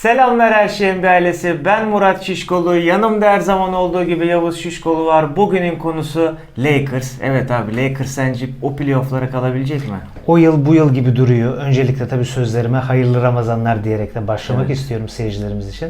Selamlar her şeyin bir ailesi. Ben Murat Şişkolu. Yanımda her zaman olduğu gibi Yavuz Şişkolu var. Bugünün konusu Lakers. Evet abi Lakers sence o playoff'lara kalabilecek mi? O yıl bu yıl gibi duruyor. Öncelikle tabii sözlerime hayırlı Ramazanlar diyerek de başlamak Evet. istiyorum seyircilerimiz için.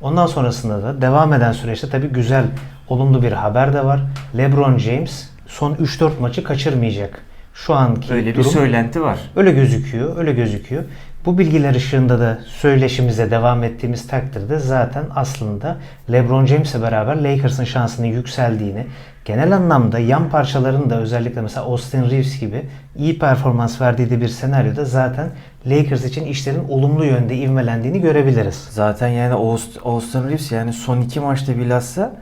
Ondan sonrasında da devam eden süreçte tabii güzel, olumlu bir haber de var. LeBron James son 3-4 maçı kaçırmayacak. Şu anki Öyle bir durum söylenti var. öyle gözüküyor, öyle gözüküyor. Bu bilgiler ışığında da söyleşimize devam ettiğimiz takdirde zaten aslında LeBron James'le beraber Lakers'ın şansının yükseldiğini, genel anlamda yan parçaların da özellikle mesela Austin Reeves gibi iyi performans verdiği de bir senaryoda zaten Lakers için işlerin olumlu yönde ivmelendiğini görebiliriz. Zaten yani Aust- Austin Reeves yani son iki maçta bilhassa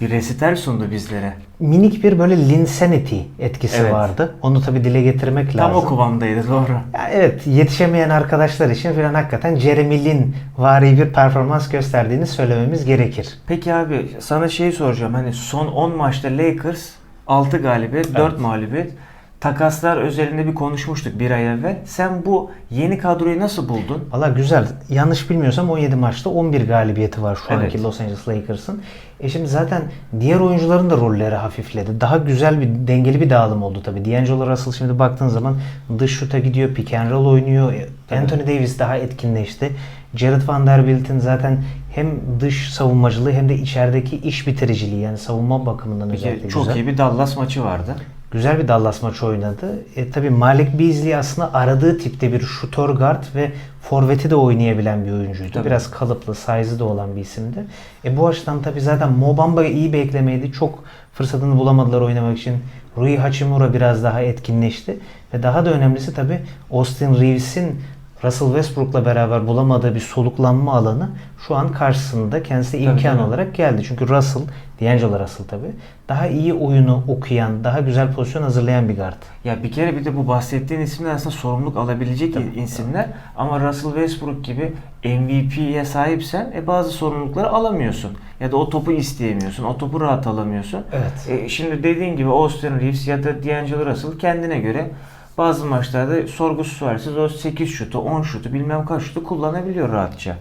bir resital sundu bizlere. Minik bir böyle Linsanity etkisi Evet. vardı. Onu tabii dile getirmek Tam lazım. o kıvamdaydı doğru. Ya evet yetişemeyen arkadaşlar için filan hakikaten Jeremy Lin vari bir performans gösterdiğini söylememiz gerekir. Peki abi sana şey soracağım. Hani son 10 maçta Lakers 6 galibiyet, 4 Evet. mağlubiyet. Takaslar özelinde bir konuşmuştuk bir ay evvel. Sen bu yeni kadroyu nasıl buldun? Valla güzel. Yanlış bilmiyorsam 17 maçta 11 galibiyeti var şu Evet. anki Los Angeles Lakers'ın. E şimdi zaten diğer oyuncuların da rolleri hafifledi. Daha güzel bir dengeli bir dağılım oldu tabii. D'Angelo Russell şimdi baktığın zaman dış şuta gidiyor, pick and roll oynuyor. E, Anthony Davis daha etkinleşti. Jared Vanderbilt'in zaten hem dış savunmacılığı hem de içerideki iş bitiriciliği yani savunma bakımından Bir özellikle çok güzel. iyi bir Dallas maçı vardı. Güzel bir Dallas maçı oynadı. E, tabii Malik Beasley aslında aradığı tipte bir şutör guard ve forveti de oynayabilen bir oyuncuydu. Tabii. Biraz kalıplı, size'ı da olan bir isimdi. E, bu açıdan tabii zaten Mo Bamba iyi bir eklemeydi. Çok fırsatını bulamadılar oynamak için. Rui Hachimura biraz daha etkinleşti. Ve daha da önemlisi tabii Austin Reeves'in Russell Westbrook'la beraber bulamadığı bir soluklanma alanı şu an karşısında kendisi imkan tabii. olarak geldi. Çünkü Russell, D'Angelo Russell tabii daha iyi oyunu okuyan, daha güzel pozisyon hazırlayan bir guard. Ya bir kere bir de bu bahsettiğin isimler aslında sorumluluk alabilecek Tabii, isimler. Ama Russell Westbrook gibi MVP'ye sahipsen e, bazı sorumlulukları alamıyorsun. Ya da o topu isteyemiyorsun. O topu rahat alamıyorsun. Evet. E, şimdi dediğin gibi Austin Reeves ya da D'Angelo Russell kendine göre bazı maçlarda sorgusuz sualsiz o 8 şutu, 10 şutu bilmem kaç şutu kullanabiliyor rahatça.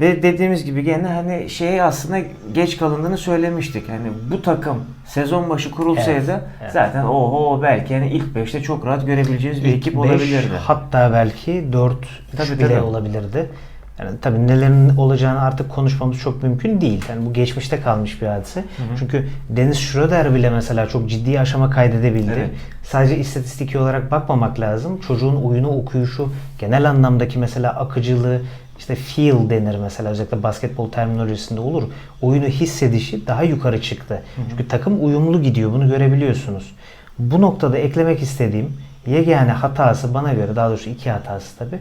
Ve dediğimiz gibi gene hani şeye aslında geç kalındığını söylemiştik. Hani bu takım sezon başı kurulsaydı Evet, evet. zaten oho belki yani ilk 5'te çok rahat görebileceğimiz bir İlk ekip beş, olabilirdi. Hatta belki 4 Tabii, bile tabii. olabilirdi. Yani tabii nelerin olacağını artık konuşmamız çok mümkün değil. Yani bu geçmişte kalmış bir hadise. Çünkü Dennis Schroeder bile mesela çok ciddi aşama kaydedebildi. Evet. Sadece istatistiki olarak bakmamak lazım. Çocuğun oyunu okuyuşu, genel anlamdaki mesela akıcılığı, işte feel denir mesela özellikle basketbol terminolojisinde olur. Oyunu hissedişi daha yukarı çıktı. Çünkü takım uyumlu gidiyor. Bunu görebiliyorsunuz. Bu noktada eklemek istediğim yegane hatası bana göre daha doğrusu iki hatası tabi.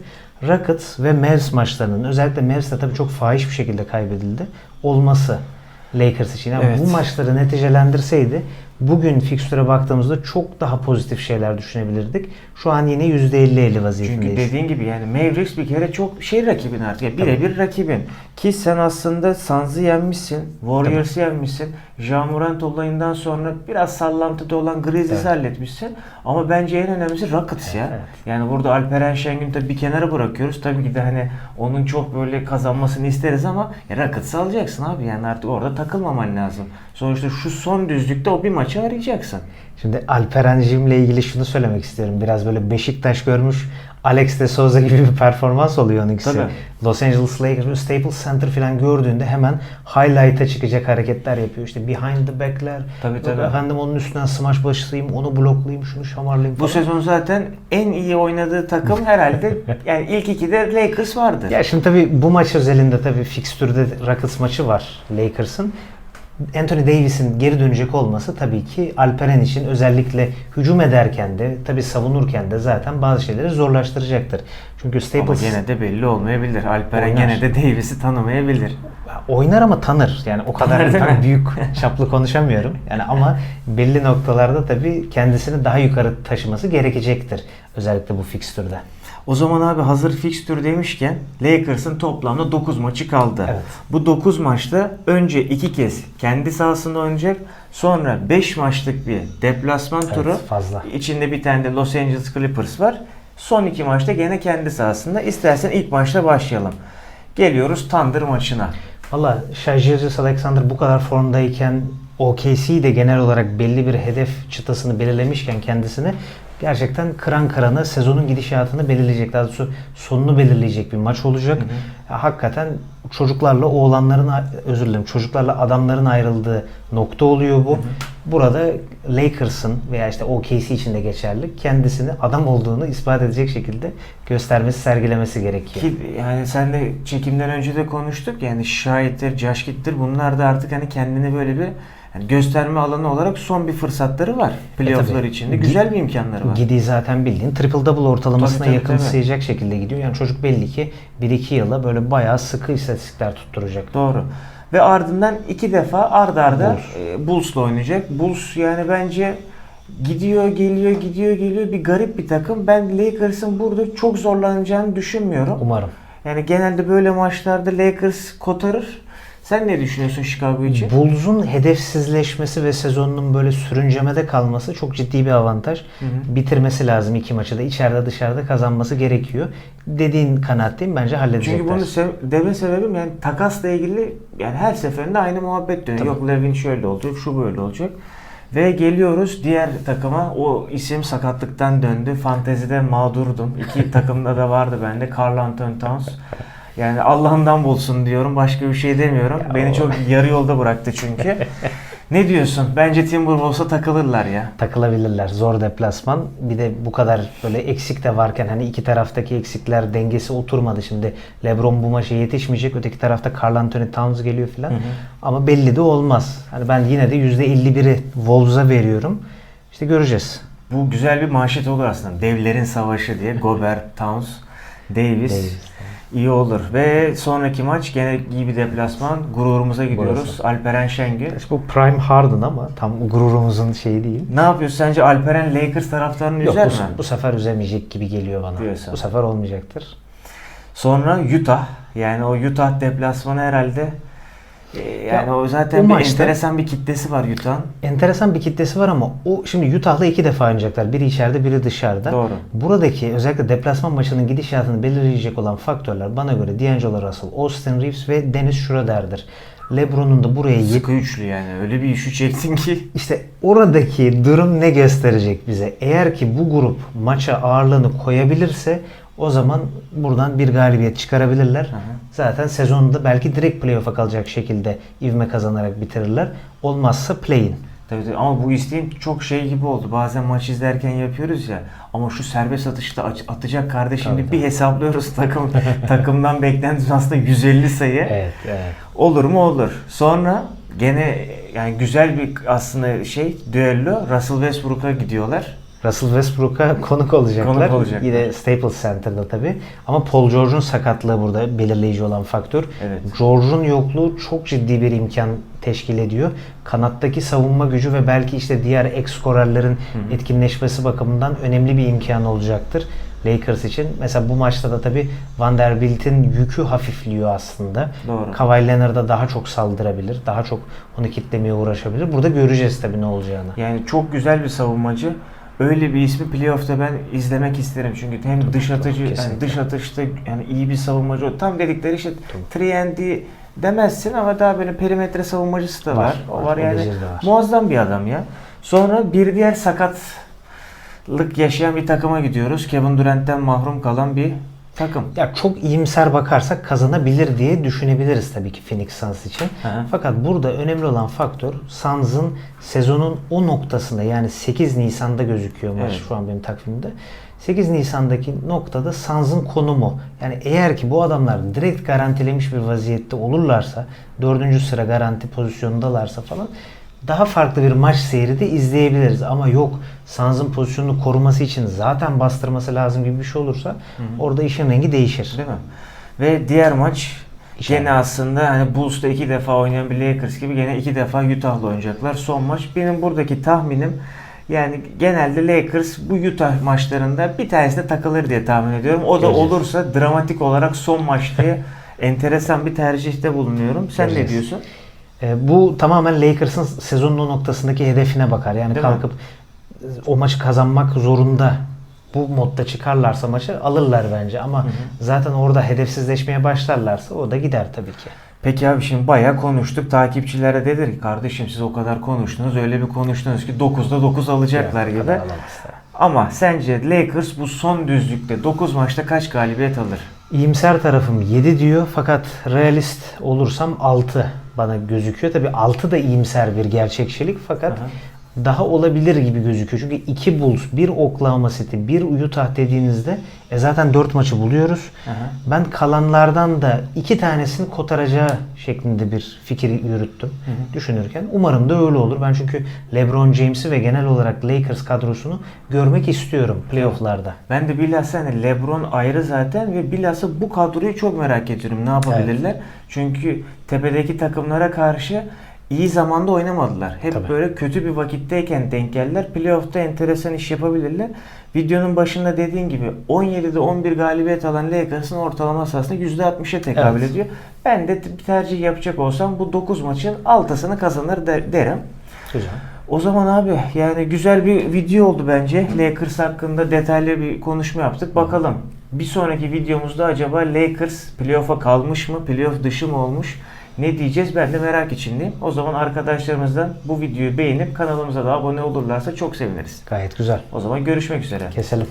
Rockets ve Mavs maçlarının özellikle Mavs'te tabi çok fahiş bir şekilde kaybedildi. Olması Lakers için. Yani Evet. bu maçları neticelendirseydi bugün fikstüre baktığımızda çok daha pozitif şeyler düşünebilirdik. Şu an yine %50-50 vaziyetindeyiz. Çünkü dediğin gibi yani Mavericks bir kere çok şey rakibin artık. Yani birebir rakibin. Ki sen aslında Suns'ı yenmişsin. Warriors'ı yenmişsin. Ja Morant olayından sonra biraz sallantıda olan Grizzlies'i Evet. halletmişsin. Ama bence en önemlisi Rockets ya. Evet. Yani burada Alperen Şengün tabii bir kenara bırakıyoruz. Tabii ki de hani onun çok böyle kazanmasını isteriz ama Rockets'ı alacaksın abi. Yani artık orada takılmaman lazım. Sonuçta şu son düzlükte o bir maçı arayacaksın. Şimdi Alperen'cimle ilgili şunu söylemek istiyorum. Biraz böyle Beşiktaş görmüş Alex de Souza gibi bir performans oluyor. Tabii. Los Angeles Lakers Staples Center falan gördüğünde hemen highlight'a çıkacak hareketler yapıyor. İşte behind the back'ler. Tabii, tabii. Efendim onun üstünden smash başlayayım, onu bloklayayım, şunu şamarlayayım Bu falan. sezon zaten en iyi oynadığı takım herhalde yani ilk ikide Lakers vardı. Ya şimdi tabii bu maç özelinde tabii fikstürde Rockets maçı var Lakers'ın. Anthony Davis'in geri dönecek olması tabii ki Alperen için özellikle hücum ederken de tabii savunurken de zaten bazı şeyleri zorlaştıracaktır. Çünkü Ama Staples gene de belli olmayabilir. Alperen Oynar. gene de Davis'i tanımayabilir. oynar ama tanır. Yani o kadar Tanır büyük çaplı konuşamıyorum. Yani ama belli noktalarda tabii kendisini daha yukarı taşıması gerekecektir. Özellikle bu fikstürde. O zaman abi hazır fikstür demişken Lakers'ın toplamda 9 maçı kaldı. Evet. Bu 9 maçta önce 2 kez kendi sahasında oynayacak. Sonra 5 maçlık bir deplasman Evet, turu. fazla. İçinde bir tane de Los Angeles Clippers var. Son iki maçta gene kendi sahasında. İstersen ilk maçla başlayalım. Geliyoruz Thunder maçına. Valla Gilgeous Alexander bu kadar formdayken OKC de genel olarak belli bir hedef çıtasını belirlemişken kendisini gerçekten kıran kırana sezonun gidişatını belirleyecek. Daha doğrusu sonunu belirleyecek bir maç olacak. Ya, hakikaten çocuklarla oğlanların özür dilerim çocuklarla adamların ayrıldığı nokta oluyor bu. Burada Lakers'ın veya işte OKC için de geçerli kendisini adam olduğunu ispat edecek şekilde göstermesi, sergilemesi gerekiyor. Ki yani sen de çekimden önce de konuştuk yani Şahit'tir, Caşkit'tir bunlar da artık hani kendini böyle bir yani gösterme alanı olarak son bir fırsatları var. Playoff'lar E, içinde güzel bir imkanları var. Gidi zaten bildiğin triple double ortalamasına Tabii, tabii, yakın tabii. şekilde gidiyor. Yani çocuk belli ki 1-2 yıla böyle bayağı sıkı istatistikler tutturacak. Doğru. Ve ardından iki defa ard arda Bulls. e, Bulls'la oynayacak. Bulls yani bence gidiyor geliyor gidiyor geliyor bir garip bir takım. Ben Lakers'ın burada çok zorlanacağını düşünmüyorum. Umarım. Yani genelde böyle maçlarda Lakers kotarır. Sen ne düşünüyorsun Chicago için? Bulls'un hedefsizleşmesi ve sezonunun böyle sürüncemede kalması çok ciddi bir avantaj. hı. Bitirmesi lazım iki maçı da içeride dışarıda kazanması gerekiyor. Dediğin kanaatteyim bence halledecekler. Çünkü bunu sev- deme sebebim yani takasla ilgili yani her seferinde aynı muhabbet dönüyor. Tabii. Yok Levin şöyle olacak, şu böyle olacak. Ve geliyoruz diğer takıma. O isim sakatlıktan döndü. Fantezide mağdurdum. İki takımda da vardı bende. Carl Anthony Towns. Yani Allah'ından bulsun diyorum. Başka bir şey demiyorum. Beni çok yarı yolda bıraktı çünkü. ne diyorsun? Bence Timberwolves'a takılırlar ya. takılabilirler. Zor deplasman. Bir de bu kadar böyle eksik de varken hani iki taraftaki eksikler dengesi oturmadı. Şimdi LeBron bu maça yetişmeyecek. Öteki tarafta Karl Anthony Towns geliyor filan. Ama belli de olmaz. Hani ben yine de %51'i Wolves'a veriyorum. İşte göreceğiz. Bu güzel bir manşet olur aslında. Devlerin savaşı diye. Gobert, Towns, Davis. Davis. İyi olur. Ve sonraki maç gene iyi bir deplasman. Gururumuza gidiyoruz. Burası. Alperen Şengün. İşte bu Prime Harden ama tam gururumuzun şeyi değil. Ne yapıyorsun sence Alperen Lakers taraftarını Yok üzer bu, mi? bu sefer üzemeyecek gibi geliyor bana. Diyorsun. Bu sefer olmayacaktır. Sonra Utah. Yani o Utah deplasmanı herhalde yani Ya, o zaten o bir maçta- enteresan bir kitlesi var Utah'ın. Enteresan bir kitlesi var ama o şimdi Utah'la iki defa oynayacaklar. Biri içeride biri dışarıda. Doğru. Buradaki özellikle deplasman maçının gidişatını belirleyecek olan faktörler bana göre D'Angelo Russell, Austin Reeves ve Dennis Schroeder'dir. LeBron'un da buraya Sıkı üçlü yani. Öyle bir işi çektin ki. işte oradaki durum ne gösterecek bize? Eğer ki bu grup maça ağırlığını koyabilirse o zaman buradan bir galibiyet çıkarabilirler. Zaten sezonunda belki direkt playoff'a kalacak şekilde ivme kazanarak bitirirler. Olmazsa play-in. Tabii, tabii. ama bu isteğim çok şey gibi oldu. Bazen maç izlerken yapıyoruz ya. Ama şu serbest atışta atacak kardeşim Tabii, bir hesaplıyoruz takım takımdan beklentimiz aslında 150 sayı. Evet, evet. Olur mu olur. Sonra gene yani güzel bir aslında şey düello Russell Westbrook'a gidiyorlar. Russell Westbrook'a konuk olacaklar. Konuk olacaklar. Yine Staples Center'da tabii. Ama Paul George'un sakatlığı burada belirleyici olan faktör. Evet. George'un yokluğu çok ciddi bir imkan teşkil ediyor. Kanattaki savunma gücü ve belki işte diğer ek skorerlerin etkinleşmesi bakımından önemli bir imkan olacaktır. Lakers için. Mesela bu maçta da tabii Vanderbilt'in yükü hafifliyor aslında. Doğru. Kawhi Leonard'a daha çok saldırabilir. Daha çok onu kitlemeye uğraşabilir. Burada göreceğiz tabii ne olacağını. Yani çok güzel bir savunmacı. Öyle bir ismi playoff'ta ben izlemek isterim çünkü hem dış atıcı yani kesinlikle. dış atışta yani iyi bir savunmacı. Tam dedikleri işte 3 demezsin ama daha böyle perimetre savunmacısı da var. Var, O var, var yani. var. Muazzam bir adam ya. Sonra bir diğer sakatlık yaşayan bir takıma gidiyoruz. Kevin Durant'ten mahrum kalan bir takım. Ya çok iyimser bakarsak kazanabilir diye düşünebiliriz tabii ki Phoenix Suns için. Hı. Fakat burada önemli olan faktör Suns'ın sezonun o noktasında yani 8 Nisan'da gözüküyor maç Evet. şu an benim takvimimde. 8 Nisan'daki noktada Suns'ın konumu. Yani eğer ki bu adamlar direkt garantilemiş bir vaziyette olurlarsa, 4. sıra garanti pozisyonundalarsa falan daha farklı bir maç seyri de izleyebiliriz. Ama yok Suns'ın pozisyonunu koruması için zaten bastırması lazım gibi bir şey olursa orada işin rengi değişir. Değil mi? Ve diğer maç İçeride. gene aslında hani Bulls'ta iki defa oynayan bir Lakers gibi gene iki defa Utah'la oynayacaklar. Son maç. Benim buradaki tahminim yani genelde Lakers bu Utah maçlarında bir tanesine takılır diye tahmin ediyorum. O da Göreceğiz. olursa dramatik olarak son maç diye enteresan bir tercihte bulunuyorum. Sen ne Göreceğiz. diyorsun? E, bu tamamen Lakers'ın sezonun o noktasındaki hedefine bakar. Yani Değil mi? kalkıp e, o maçı kazanmak zorunda bu modda çıkarlarsa maçı alırlar bence ama zaten orada hedefsizleşmeye başlarlarsa o da gider tabii ki. Peki abi şimdi bayağı konuştuk. Takipçilere dedi ki kardeşim siz o kadar konuştunuz. Öyle bir konuştunuz ki 9'da 9 alacaklar o gibi. Ama sence Lakers bu son düzlükte 9 maçta kaç galibiyet alır? İyimser tarafım 7 diyor fakat realist olursam 6 bana gözüküyor. Tabii 6 da iyimser bir gerçekçilik fakat. Daha olabilir gibi gözüküyor. Çünkü 2 Bulls, 1 Oklahoma City, 1 Utah dediğinizde e zaten 4 maçı buluyoruz. Aha. Ben kalanlardan da iki tanesini kotaracağı şeklinde bir fikir yürüttüm düşünürken. Umarım da öyle olur. Ben çünkü LeBron James'i ve genel olarak Lakers kadrosunu görmek istiyorum playofflarda. Ben de bilhassa hani LeBron ayrı zaten ve bilhassa bu kadroyu çok merak ediyorum. Ne yapabilirler? Çünkü tepedeki takımlara karşı iyi zamanda oynamadılar. Hep Tabii. böyle kötü bir vakitteyken denk geldiler. Playoff'ta enteresan iş yapabilirler. Videonun başında dediğin gibi 17'de 11 galibiyet alan Lakers'ın ortalaması aslında %60'a tekabül Evet. ediyor. Ben de bir tercih yapacak olsam bu 9 maçın 6'sını kazanır der- derim. Güzel. O zaman abi yani güzel bir video oldu bence. Lakers hakkında detaylı bir konuşma yaptık. Bakalım bir sonraki videomuzda acaba Lakers playoff'a kalmış mı, playoff dışı mı olmuş? Ne diyeceğiz ben de merak içindeyim. O zaman arkadaşlarımızdan bu videoyu beğenip kanalımıza da abone olurlarsa çok seviniriz. Gayet güzel. O zaman görüşmek üzere. Keselim.